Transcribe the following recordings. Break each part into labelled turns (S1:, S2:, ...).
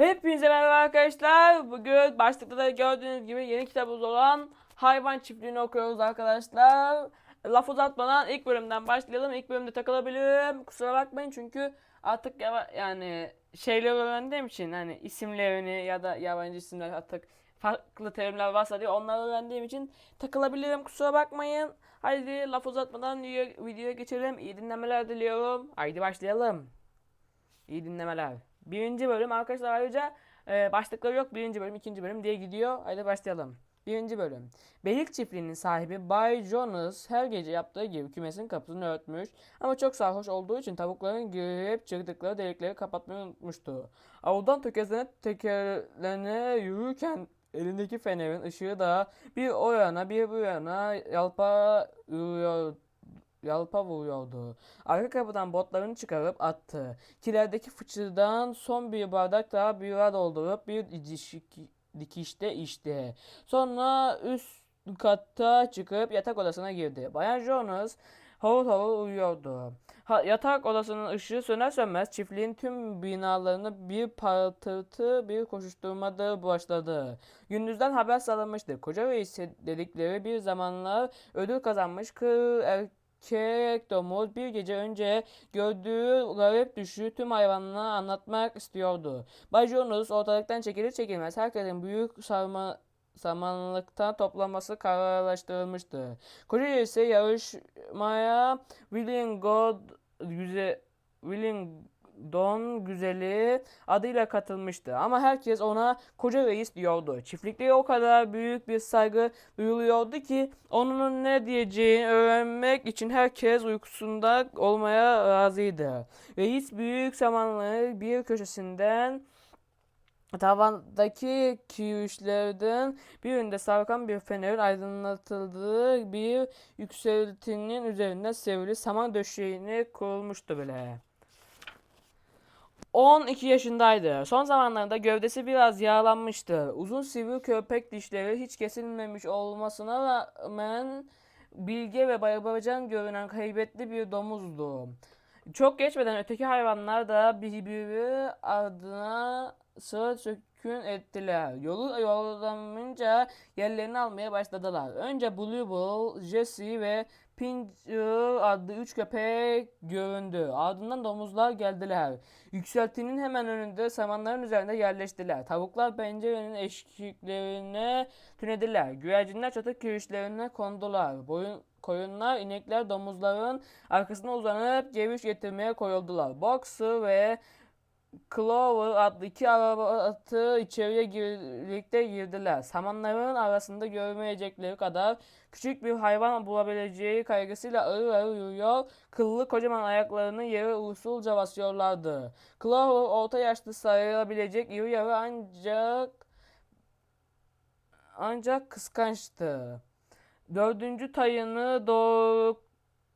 S1: Hepinize merhaba arkadaşlar. Bugün başlıkta da gördüğünüz gibi yeni kitabımız olan Hayvan Çiftliğini okuyoruz arkadaşlar. Laf uzatmadan ilk bölümden başlayalım. İlk bölümde takılabilirim. Kusura bakmayın çünkü artık yani şeyleri öğrendiğim için hani isimlerini ya da yabancı isimler artık farklı terimler varsa diye onları öğrendiğim için takılabilirim. Kusura bakmayın. Haydi laf uzatmadan video- videoya geçelim. İyi dinlemeler diliyorum. Haydi başlayalım. İyi dinlemeler. Birinci bölüm arkadaşlar ayrıca e, başlıkları yok. Birinci bölüm, ikinci bölüm diye gidiyor. Haydi başlayalım. Birinci bölüm. Beylik çiftliğinin sahibi Bay Jonas her gece yaptığı gibi kümesin kapısını örtmüş ama çok sarhoş olduğu için tavukların girip çıktıkları delikleri kapatmayı unutmuştu. Avludan tökezlene tekerlerine yürürken elindeki fenerin ışığı da bir o yana bir bu yana yalpa yürüyor, yalpa vuruyordu. Arka kapıdan botlarını çıkarıp attı. Kilerdeki fıçıdan son bir bardak daha bira doldurup bir dişik- dikişte içti. Sonra üst katta çıkıp yatak odasına girdi. Bayan Jonas havul havul uyuyordu. Ha, yatak odasının ışığı söner sönmez çiftliğin tüm binalarını bir parıltı bir koşuşturmada başladı. Gündüzden haber salınmıştı. Koca reis dedikleri bir zamanlar ödül kazanmış kır erkek domuz bir gece önce gördüğü garip düşü tüm hayvanlara anlatmak istiyordu. Bay Jonas ortalıktan çekilir çekilmez herkesin büyük sarma samanlıktan toplaması kararlaştırılmıştı. Koca ise yarışmaya Willingdon güze Willingdon güzeli adıyla katılmıştı. Ama herkes ona koca reis diyordu. Çiftlikte o kadar büyük bir saygı duyuluyordu ki onun ne diyeceğini öğrenmek için herkes uykusunda olmaya razıydı. Reis büyük samanlığın bir köşesinden Tavandaki kirişlerden birinde sarkan bir fenerin aydınlatıldığı bir yükseltinin üzerinde sevili saman döşeğini kurulmuştu bile. 12 yaşındaydı. Son zamanlarda gövdesi biraz yağlanmıştı. Uzun sivri köpek dişleri hiç kesilmemiş olmasına rağmen bilge ve babacan görünen heybetli bir domuzdu. Çok geçmeden öteki hayvanlar da birbiri ardına sıra sökün ettiler. Yolu yollanınca yerlerini almaya başladılar. Önce Bluebell, Jesse ve Pincher adlı üç köpek göründü. Ardından domuzlar geldiler. Yükseltinin hemen önünde samanların üzerinde yerleştiler. Tavuklar pencerenin eşiklerine tünediler. Güvercinler çatı kirişlerine kondular. Boyun, koyunlar, inekler domuzların arkasına uzanıp geviş getirmeye koyuldular. Boxer ve Clover adlı iki araba atı içeriye birlikte girdiler. Samanların arasında görmeyecekleri kadar küçük bir hayvan bulabileceği kaygısıyla ağır ağır yürüyor, kıllı kocaman ayaklarını yere usulca basıyorlardı. Clover orta yaşlı sayılabilecek iri yarı ancak ancak kıskançtı. Dördüncü tayını doğ,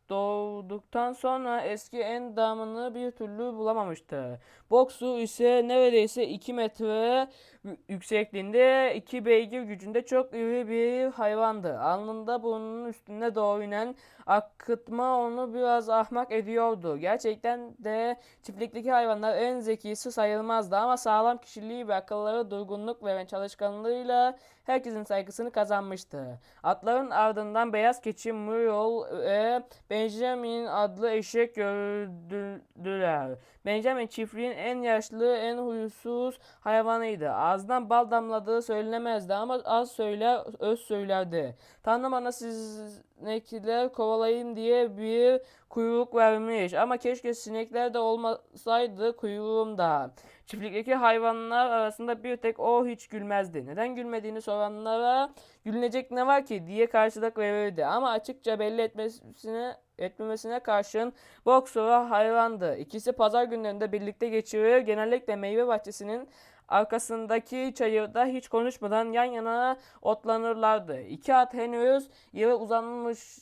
S1: doğduktan sonra eski endamını bir türlü bulamamıştı. Boksu ise neredeyse 2 metre yü- yüksekliğinde, 2 beygir gücünde çok iri bir hayvandı. Alnında burnunun üstünde doğru inen akıtma onu biraz ahmak ediyordu. Gerçekten de çiftlikteki hayvanlar en zekisi sayılmazdı ama sağlam kişiliği ve akılları durgunluk veren çalışkanlığıyla herkesin saygısını kazanmıştı. Atların ardından beyaz keçi Muriel ve Benjamin adlı eşek gördüler. Benjamin çiftliğin en yaşlı, en huysuz hayvanıydı. Ağzından bal damladığı söylenemezdi ama az söyler, öz söylerdi. Tanrı bana sinekler kovalayın diye bir kuyruk vermiş. Ama keşke sinekler de olmasaydı kuyruğumda. Çiftlikteki hayvanlar arasında bir tek o hiç gülmezdi. Neden gülmediğini soranlara gülünecek ne var ki diye karşılık verirdi. Ama açıkça belli etmesine etmemesine karşın Boxer'a hayrandı. İkisi pazar günlerinde birlikte geçirir. Genellikle meyve bahçesinin arkasındaki çayırda hiç konuşmadan yan yana otlanırlardı. İki at henüz yere uzanmış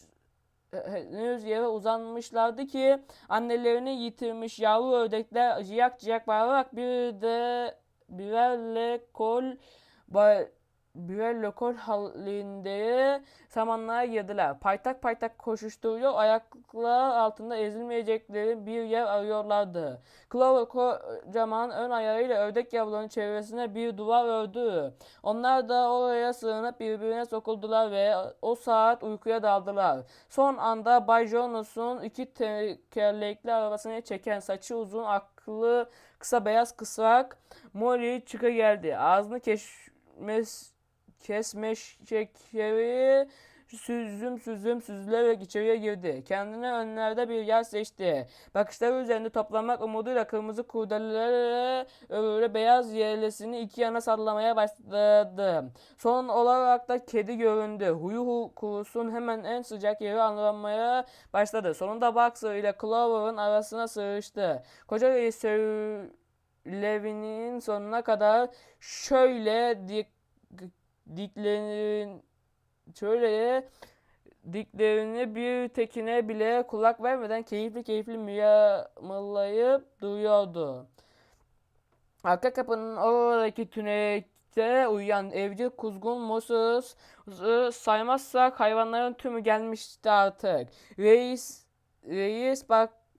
S1: henüz yere uzanmışlardı ki annelerini yitirmiş yavru ördekler ciyak ciyak bağırarak bir de birerle kol ba- birer lokal halinde samanlığa girdiler. Paytak paytak koşuşturuyor, ayaklar altında ezilmeyecekleri bir yer arıyorlardı. Clover kocaman ön ayağıyla ördek yavrularının çevresine bir duvar ördü. Onlar da oraya sığınıp birbirine sokuldular ve o saat uykuya daldılar. Son anda Bay Jonas'un iki tekerlekli arabasını çeken saçı uzun, aklı kısa beyaz kısrak Molly çıka geldi. Ağzını keşmes kesmiş şekeri süzüm süzüm süzülerek içeriye girdi. Kendine önlerde bir yer seçti. Bakışları üzerinde toplamak umuduyla kırmızı kurdelelerle örülü beyaz yelesini iki yana sallamaya başladı. Son olarak da kedi göründü. Huyu hu kurusun hemen en sıcak yeri anlamaya başladı. Sonunda Boxer ile Clover'ın arasına sığıştı. Koca reis söylevinin sonuna kadar şöyle dik diklerin şöyle diklerini bir tekine bile kulak vermeden keyifli keyifli miyamlayıp duruyordu. Arka kapının oradaki tünekte uyuyan evcil kuzgun Moses saymazsak hayvanların tümü gelmişti artık. Reis, reis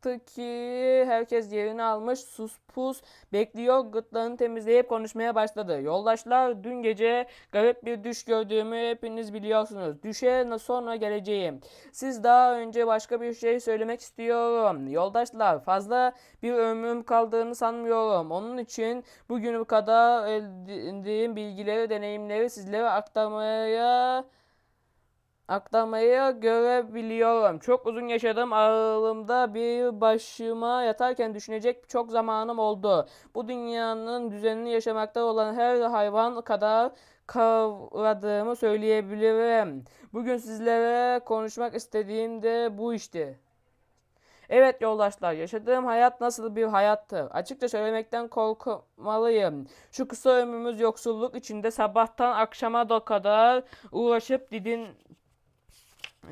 S1: baktı ki herkes yerini almış sus pus bekliyor gırtlarını temizleyip konuşmaya başladı. Yoldaşlar dün gece garip bir düş gördüğümü hepiniz biliyorsunuz. Düşe sonra geleceğim. Siz daha önce başka bir şey söylemek istiyorum. Yoldaşlar fazla bir ömrüm kaldığını sanmıyorum. Onun için bugünü kadar edindiğim bilgileri, deneyimleri sizlere aktarmaya aktarmayı görebiliyorum. Çok uzun yaşadım. Ağrımda bir başıma yatarken düşünecek çok zamanım oldu. Bu dünyanın düzenini yaşamakta olan her hayvan kadar kavradığımı söyleyebilirim. Bugün sizlere konuşmak istediğim de bu işte. Evet yoldaşlar, yaşadığım hayat nasıl bir hayattı? Açıkça söylemekten korkmalıyım. Şu kısa ömrümüz yoksulluk içinde sabahtan akşama da kadar uğraşıp didin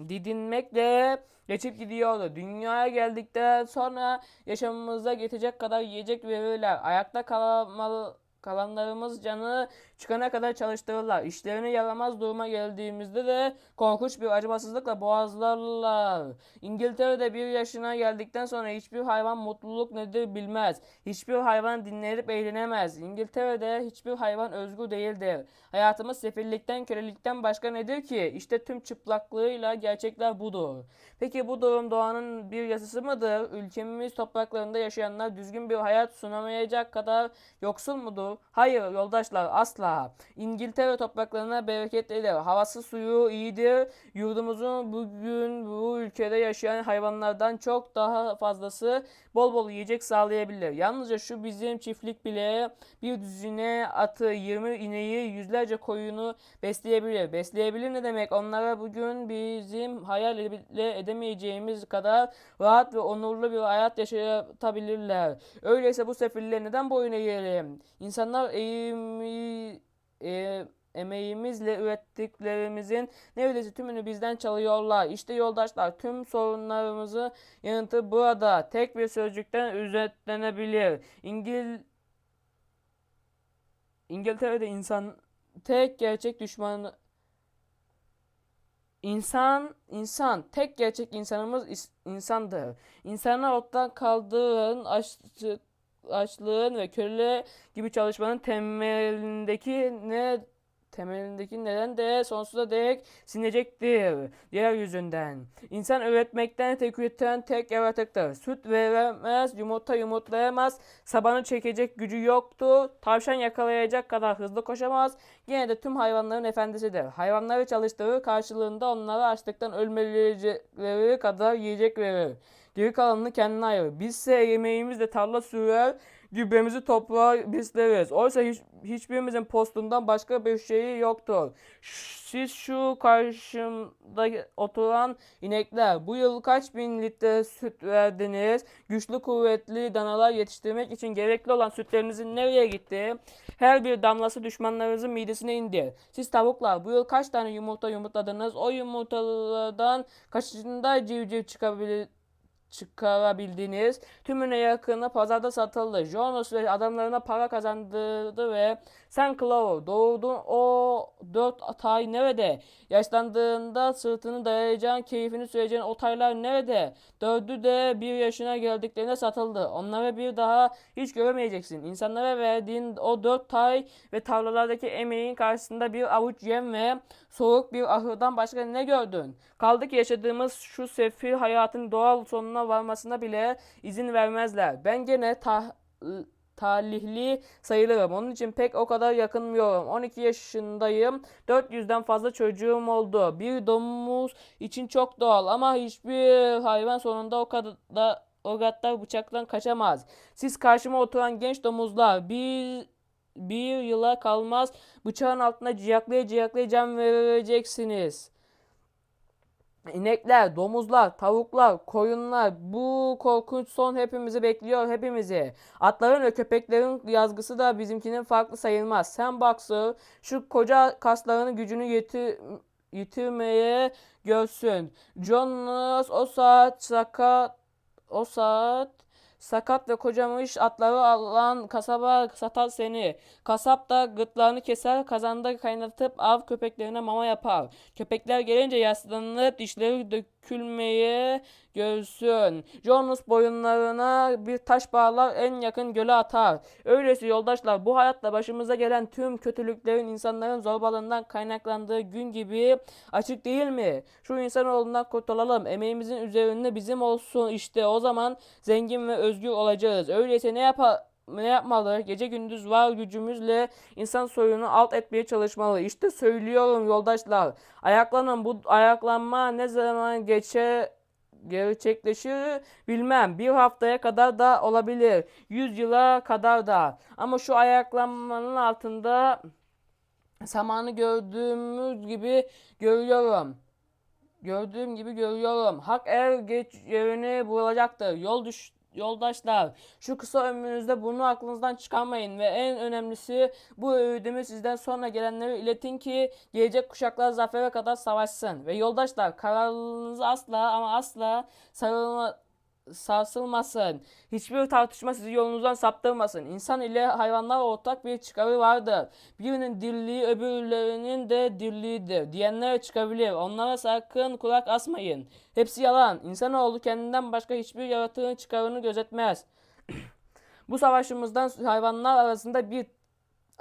S1: didinmekle geçip gidiyordu. Dünyaya geldikten sonra yaşamımıza yetecek kadar yiyecek verirler. Ayakta kalamalı, kalanlarımız canı çıkana kadar çalıştırırlar. İşlerini yaramaz duruma geldiğimizde de korkunç bir acımasızlıkla boğazlarlar. İngiltere'de bir yaşına geldikten sonra hiçbir hayvan mutluluk nedir bilmez. Hiçbir hayvan dinlenip eğlenemez. İngiltere'de hiçbir hayvan özgür değildir. Hayatımız sefillikten, kölelikten başka nedir ki? İşte tüm çıplaklığıyla gerçekler budur. Peki bu durum doğanın bir yasası mıdır? Ülkemiz topraklarında yaşayanlar düzgün bir hayat sunamayacak kadar yoksul mudur? Hayır yoldaşlar asla. İngiltere topraklarına bereketlidir. Havası suyu iyidir. Yurdumuzun bugün bu ülkede yaşayan hayvanlardan çok daha fazlası bol bol yiyecek sağlayabilir. Yalnızca şu bizim çiftlik bile bir düzine atı, 20 ineği, yüzlerce koyunu besleyebilir. Besleyebilir ne demek? Onlara bugün bizim hayal bile edemeyeceğimiz kadar rahat ve onurlu bir hayat yaşatabilirler. Öyleyse bu sefilleri neden boyun eğelim? İnsanlar eğimi e, emeğimizle ürettiklerimizin neredeyse tümünü bizden çalıyorlar. İşte yoldaşlar tüm sorunlarımızı yanıtı burada. Tek bir sözcükten özetlenebilir. İngil İngiltere'de insan tek gerçek düşmanı İnsan, insan, tek gerçek insanımız insandır. İnsanlar ortadan kaldırın, açlık, açlığın ve köle gibi çalışmanın temelindeki ne temelindeki neden de sonsuza dek sinecektir yeryüzünden. İnsan üretmekten tek üreten tek yaratıktır. Süt veremez, yumurta yumurtlayamaz, sabanı çekecek gücü yoktur, tavşan yakalayacak kadar hızlı koşamaz, yine de tüm hayvanların efendisidir. Hayvanları çalıştırır, karşılığında onlara açlıktan ölmeleri kadar yiyecek verir. Geri kalanını kendine ayırır. Bizse yemeğimizle tarla sürer, gübremizi toprağa besleriz. Oysa hiç, hiçbirimizin postundan başka bir şeyi yoktur. Siz şu karşımda oturan inekler bu yıl kaç bin litre süt verdiniz? Güçlü kuvvetli danalar yetiştirmek için gerekli olan sütlerinizin nereye gitti? Her bir damlası düşmanlarınızın midesine indi. Siz tavuklar bu yıl kaç tane yumurta yumurtladınız? O yumurtalardan kaçında civciv çıkabilir? Çıkarabildiniz. Tümüne yakını pazarda satıldı. Jonas ve adamlarına para kazandırdı ve sen Clover doğurdun o dört atay nerede? Yaşlandığında sırtını dayayacağın, keyfini süreceğin o taylar nerede? Dördü de bir yaşına geldiklerinde satıldı. Onları bir daha hiç göremeyeceksin. İnsanlara verdiğin o dört tay ve tarlalardaki emeğin karşısında bir avuç yem ve soğuk bir ahırdan başka ne gördün? Kaldı ki yaşadığımız şu sefil hayatın doğal sonuna varmasına bile izin vermezler. Ben gene tah talihli sayılırım. Onun için pek o kadar yakınmıyorum. 12 yaşındayım. 400'den fazla çocuğum oldu. Bir domuz için çok doğal ama hiçbir hayvan sonunda o kadar o kadar bıçaktan kaçamaz. Siz karşıma oturan genç domuzlar bir bir yıla kalmaz bıçağın altına ciyaklaya ciyaklaya can vereceksiniz. İnekler, domuzlar, tavuklar, koyunlar bu korkunç son hepimizi bekliyor hepimizi. Atların ve köpeklerin yazgısı da bizimkinin farklı sayılmaz. Sen Boxer şu koca kaslarının gücünü yetir, yitirmeye görsün. Jonas o saat sakat o saat sakat ve kocamış atları alan kasaba satar seni. Kasap da gırtlağını keser, kazanda kaynatıp av köpeklerine mama yapar. Köpekler gelince yaslanıp dişleri dökülmeye görsün. Jonas boyunlarına bir taş bağlar en yakın göle atar. Öylesi yoldaşlar bu hayatta başımıza gelen tüm kötülüklerin insanların zorbalığından kaynaklandığı gün gibi açık değil mi? Şu insanoğlundan kurtulalım. Emeğimizin üzerinde bizim olsun işte o zaman zengin ve özgür olacağız. Öyleyse ne yapar ne yapmalı? Gece gündüz var gücümüzle insan soyunu alt etmeye çalışmalı. İşte söylüyorum yoldaşlar. Ayaklanın bu ayaklanma ne zaman geçer gerçekleşir bilmem. Bir haftaya kadar da olabilir. Yüz yıla kadar da. Ama şu ayaklanmanın altında samanı gördüğümüz gibi görüyorum. Gördüğüm gibi görüyorum. Hak er geç yerini bulacaktır. Yol düş Yoldaşlar, şu kısa ömrünüzde bunu aklınızdan çıkarmayın ve en önemlisi bu öğüdümü sizden sonra gelenlere iletin ki gelecek kuşaklar zafere kadar savaşsın. Ve yoldaşlar kararlılığınızı asla ama asla sarılma, sarsılmasın. Hiçbir tartışma sizi yolunuzdan saptırmasın. İnsan ile hayvanlar ortak bir çıkarı vardır. Birinin dirliği öbürlerinin de dirliğidir. Diyenler çıkabilir. Onlara sakın kulak asmayın. Hepsi yalan. İnsanoğlu kendinden başka hiçbir yaratığın çıkarını gözetmez. Bu savaşımızdan hayvanlar arasında bir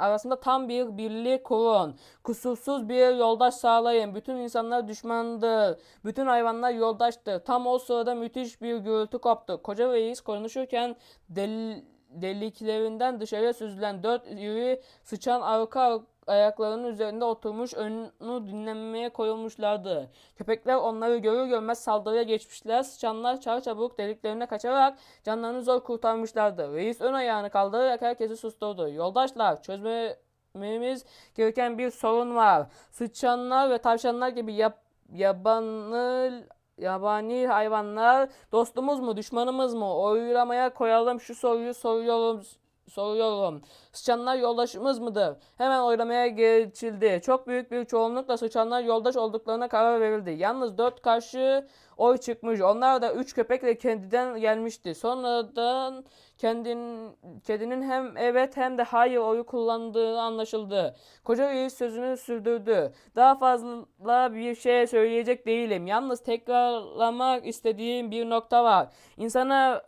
S1: arasında tam bir birlik kurun. Kusursuz bir yoldaş sağlayın. Bütün insanlar düşmandır. Bütün hayvanlar yoldaştır. Tam o sırada müthiş bir gürültü koptu. Koca reis konuşurken del deliklerinden dışarıya süzülen dört iri sıçan arka ayaklarının üzerinde oturmuş önünü dinlemeye koyulmuşlardı. Köpekler onları görür görmez saldırıya geçmişler. Sıçanlar çarçabuk deliklerine kaçarak canlarını zor kurtarmışlardı. Reis ön ayağını kaldırarak herkesi susturdu. Yoldaşlar çözmemiz gereken bir sorun var. Sıçanlar ve tavşanlar gibi yap yabanı Yabani hayvanlar dostumuz mu düşmanımız mı? Oylamaya koyalım şu soruyu soruyorum soruyorum. Sıçanlar yoldaşımız mıdır? Hemen oylamaya geçildi. Çok büyük bir çoğunlukla sıçanlar yoldaş olduklarına karar verildi. Yalnız dört karşı oy çıkmış. Onlar da üç köpekle kendiden gelmişti. Sonradan kendin, kedinin hem evet hem de hayır oyu kullandığı anlaşıldı. Koca reis sözünü sürdürdü. Daha fazla bir şey söyleyecek değilim. Yalnız tekrarlamak istediğim bir nokta var. İnsana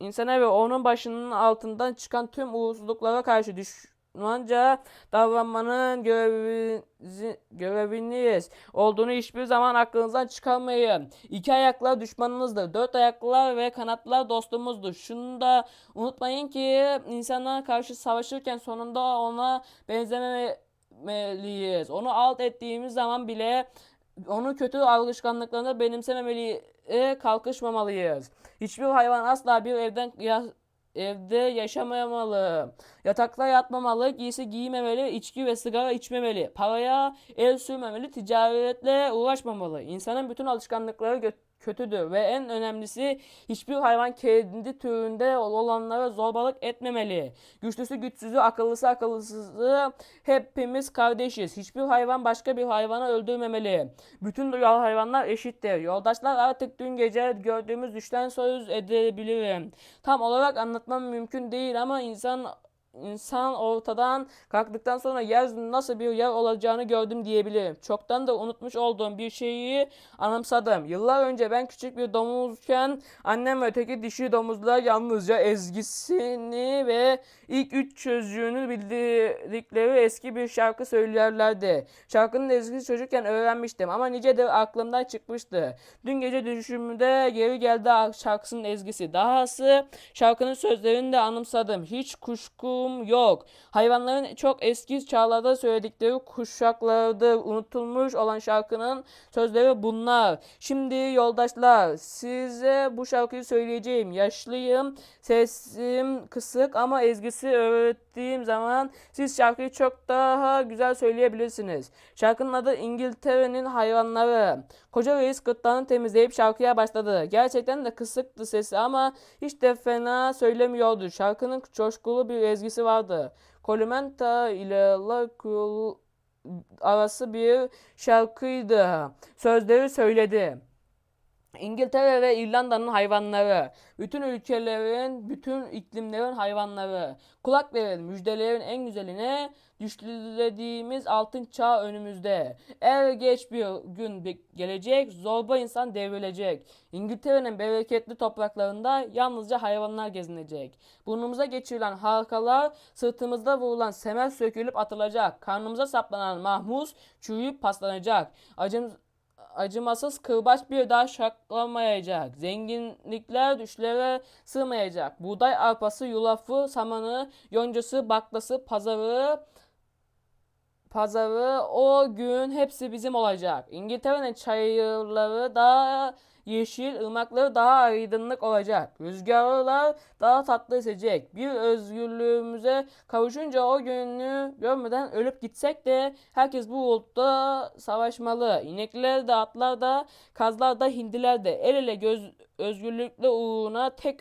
S1: insana ve onun başının altından çıkan tüm uğursuzluklara karşı düşmanca davranmanın görevi, göreviniz olduğunu hiçbir zaman aklınızdan çıkarmayın. İki ayaklar düşmanınızdır. Dört ayaklılar ve kanatlılar dostumuzdur. Şunu da unutmayın ki insana karşı savaşırken sonunda ona benzememeliyiz. Onu alt ettiğimiz zaman bile onu kötü alışkanlıklarını benimsememeli kalkışmamalıyız. Hiçbir hayvan asla bir evden ya, evde yaşamamalı. Yatakta yatmamalı, giysi giymemeli, içki ve sigara içmemeli. Paraya el sürmemeli, ticaretle uğraşmamalı. İnsanın bütün alışkanlıkları kötüdür ve en önemlisi hiçbir hayvan kendi türünde olanlara zorbalık etmemeli. Güçlüsü güçsüzü, akıllısı akıllısızı hepimiz kardeşiz. Hiçbir hayvan başka bir hayvanı öldürmemeli. Bütün hayvanlar eşittir. Yoldaşlar artık dün gece gördüğümüz düşten söz edebilirim. Tam olarak anlatmam mümkün değil ama insan insan ortadan kalktıktan sonra yer nasıl bir yer olacağını gördüm diyebilirim. Çoktan da unutmuş olduğum bir şeyi anımsadım. Yıllar önce ben küçük bir domuzken annem ve öteki dişi domuzlar yalnızca ezgisini ve ilk üç sözcüğünü bildikleri eski bir şarkı söylerlerdi. Şarkının ezgisi çocukken öğrenmiştim ama nicedir aklımdan çıkmıştı. Dün gece düşümde geri geldi şarkısının ezgisi. Dahası şarkının sözlerini de anımsadım. Hiç kuşkum yok. Hayvanların çok eski çağlarda söyledikleri kuşaklarda unutulmuş olan şarkının sözleri bunlar. Şimdi yoldaşlar size bu şarkıyı söyleyeceğim. Yaşlıyım, sesim kısık ama ezgisi öğrettiğim zaman siz şarkıyı çok daha güzel söyleyebilirsiniz. Şarkının adı İngiltere'nin hayvanları. Koca reis gırtlağını temizleyip şarkıya başladı. Gerçekten de kısıktı sesi ama hiç de fena söylemiyordu. Şarkının coşkulu bir ezgisi vardı. Columenta ile La arası bir şarkıydı. Sözleri söyledi. İngiltere ve İrlanda'nın hayvanları, bütün ülkelerin, bütün iklimlerin hayvanları. Kulak verin, müjdelerin en güzeline, düşlediğimiz altın çağ önümüzde. Er geç bir gün gelecek, zorba insan devrilecek. İngiltere'nin bereketli topraklarında yalnızca hayvanlar gezinecek. Burnumuza geçirilen halkalar, sırtımızda vurulan semer sökülüp atılacak. Karnımıza saplanan mahmuz çürüyüp paslanacak. Acım, acımasız kırbaç bir daha şaklamayacak. Zenginlikler düşlere sığmayacak. Buğday arpası, yulafı, samanı, yoncası, baklası, pazarı, pazarı o gün hepsi bizim olacak. İngiltere'nin çayırları daha yeşil, ırmakları daha aydınlık olacak. Rüzgarlar daha tatlı esecek. Bir özgürlüğümüze kavuşunca o günü görmeden ölüp gitsek de herkes bu ulutta savaşmalı. İnekler de, atlar da, kazlar da, hindiler de el ele göz, özgürlükle uğruna tek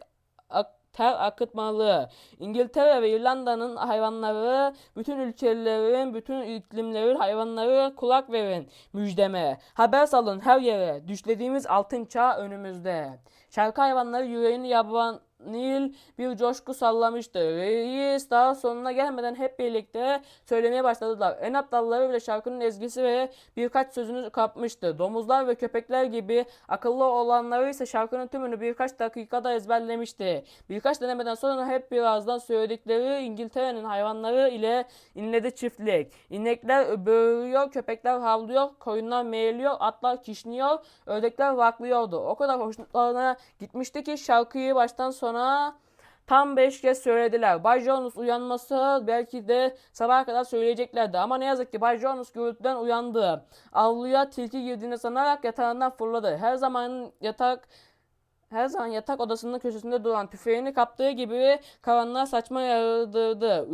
S1: ter akıtmalı. İngiltere ve İrlanda'nın hayvanları, bütün ülkelerin, bütün iklimlerin hayvanları kulak verin müjdeme. Haber salın her yere. Düşlediğimiz altın çağ önümüzde. Şarkı hayvanları yüreğini yaban Nil bir coşku sallamıştı. Reis daha sonuna gelmeden hep birlikte söylemeye başladılar. En aptalları bile şarkının ezgisi ve birkaç sözünü kapmıştı. Domuzlar ve köpekler gibi akıllı olanları ise şarkının tümünü birkaç dakikada ezberlemişti. Birkaç denemeden sonra hep birazdan söyledikleri İngiltere'nin hayvanları ile inledi çiftlik. İnekler böğürüyor, köpekler havlıyor, koyunlar meğliyor, atlar kişniyor, ördekler vaklıyordu. O kadar hoşlarına gitmişti ki şarkıyı baştan sona tam 5 kez söylediler. Bay Jonas uyanması belki de sabaha kadar söyleyeceklerdi. Ama ne yazık ki Bay Jonas gürültüden uyandı. Avluya tilki girdiğini sanarak yatağından fırladı. Her zaman yatak her zaman yatak odasının köşesinde duran tüfeğini kaptığı gibi karanlığa saçma yardırdı.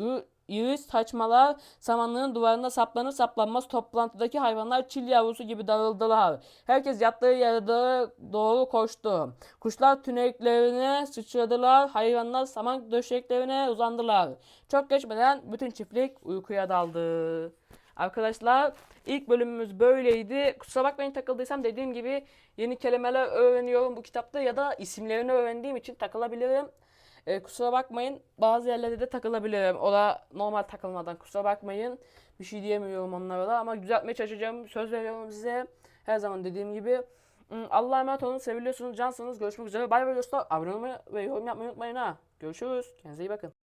S1: İri saçmalar samanlığın duvarında saplanır saplanmaz toplantıdaki hayvanlar çil yavrusu gibi dağıldılar. Herkes yattığı yere doğru koştu. Kuşlar tüneklerine sıçradılar. Hayvanlar saman döşeklerine uzandılar. Çok geçmeden bütün çiftlik uykuya daldı. Arkadaşlar ilk bölümümüz böyleydi. Kusura bakmayın takıldıysam dediğim gibi yeni kelimeler öğreniyorum bu kitapta ya da isimlerini öğrendiğim için takılabilirim. E, kusura bakmayın bazı yerlerde de takılabilirim. O da normal takılmadan kusura bakmayın. Bir şey diyemiyorum onlara da ama düzeltmeye çalışacağım. Söz veriyorum size. Her zaman dediğim gibi. Hmm, Allah'a emanet olun. Seviliyorsunuz, cansınız. Görüşmek üzere. Bay bay dostlar. Abone olmayı ve yorum yapmayı unutmayın ha. Görüşürüz. Kendinize iyi bakın.